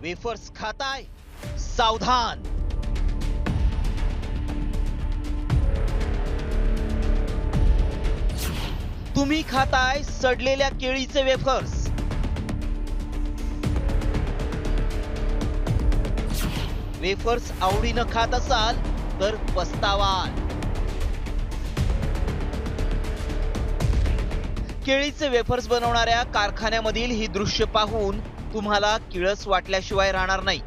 Wafers खाताय. सावधान. तुम्ही खाताय सडलेल्या केळीचे वेफर्स. वेफर्स आवडीनं खात असाल तर पस्तावाल. केळीचे वेफर्स बनवणाऱ्या कारखान्यामधील ही दृश्य पाहून तुम्हाला किळस वाटल्याशिवाय राहणार नाही.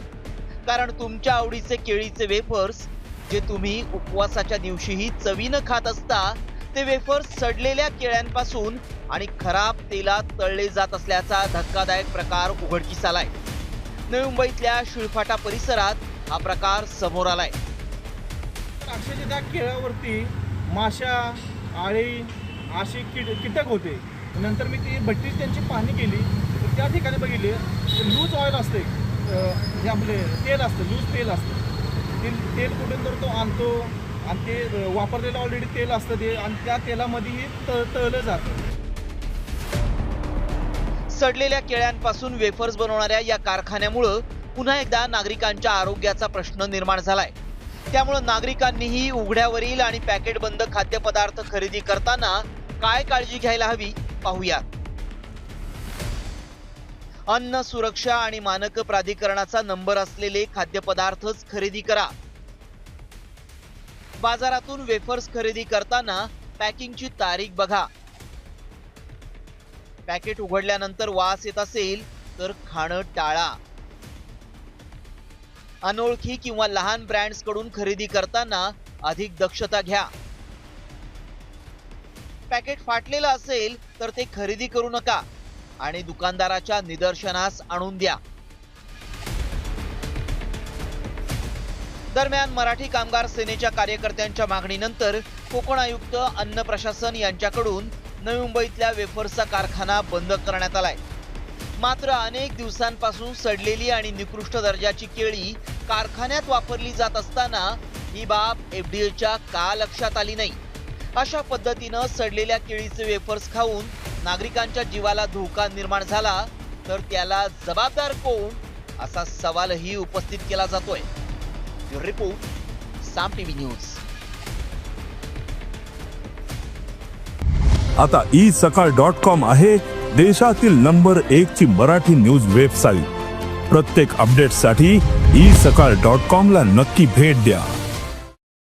कारण तुमच्या आवडीचे केळीचे वेफर्स जे तुम्ही उपवासाच्या दिवशीही चवीनं खात असता ते वेफर्स सडलेल्या केळ्यांपासून आणि खराब तेलात तळले जात असल्याचा धक्कादायक प्रकार उघडकीस आलाय नवी मुंबईतल्या शिळफाटा परिसरात हा प्रकार समोर आलाय. अक्षरशः त्या केळावरती माशा आळी असे किड कीटक होते. नंतर मी ती भट्टी त्यांची पाहणी केली. त्या ठिकाणी बघितले लूज ऑइल असते. जे आपले तेल असतं लूज तेल असतं. ते तेल कुठून तर तो आणतो. आणि ते वापरलेलं ऑलरेडी तेल असतं ते. आणि त्या तेलामध्येही तळ तळलं जातं. सडलेल्या केळ्यांपासून वेफर्स बनवणाऱ्या या कारखान्यामुळं पुन्हा एकदा नागरिकांच्या आरोग्याचा प्रश्न निर्माण झालाय. त्यामुळं नागरिकांनीही उघड्यावरील आणि पॅकेट बंद खाद्यपदार्थ खरेदी करताना काय काळजी घ्यायला हवी पाहूयात अन्न सुरक्षा आणि मानक प्राधिकरणाचा नंबर असलेले खाद्यपदार्थच खरेदी करा. बाजारातून वेफर्स खरेदी करताना पॅकिंगची तारीख बघा. पॅकेट उघडल्यानंतर वास येत असेल तर खाणं टाळा. अनोळखी किंवा लहान ब्रँड्सकडून खरेदी करताना अधिक दक्षता घ्या. पॅकेट फाटलेलं असेल तर ते खरेदी करू नका. आणि दुकानदाराच्या निदर्शनास आणून द्या. दरम्यान मराठी कामगार सेनेच्या कार्यकर्त्यांच्या मागणीनंतर कोकण आयुक्त अन्न प्रशासन यांच्याकडून नवी मुंबईतल्या वेफर्सचा कारखाना बंद करण्यात आलाय. मात्र अनेक दिवसांपासून सडलेली आणि निकृष्ट दर्जाची केळी कारखान्यात वापरली जात असताना ही बाब एफडीएच्या का लक्षात आली नाही? अशा पद्धतीनं सडलेल्या केळीचे वेफर्स खाऊन नागरिकांच्या जीवाला धोका निर्माण झाला तर त्याला जबाबदार कोण असा सवालही उपस्थित केला जातोय. Report Saam TV news. आता ई सकाळ डॉट कॉम आहे देशातील नंबर एक ची मराठी न्यूज वेबसाईट. प्रत्येक अपडेटसाठी ई सकाळ डॉट कॉम ला नक्की भेट द्या.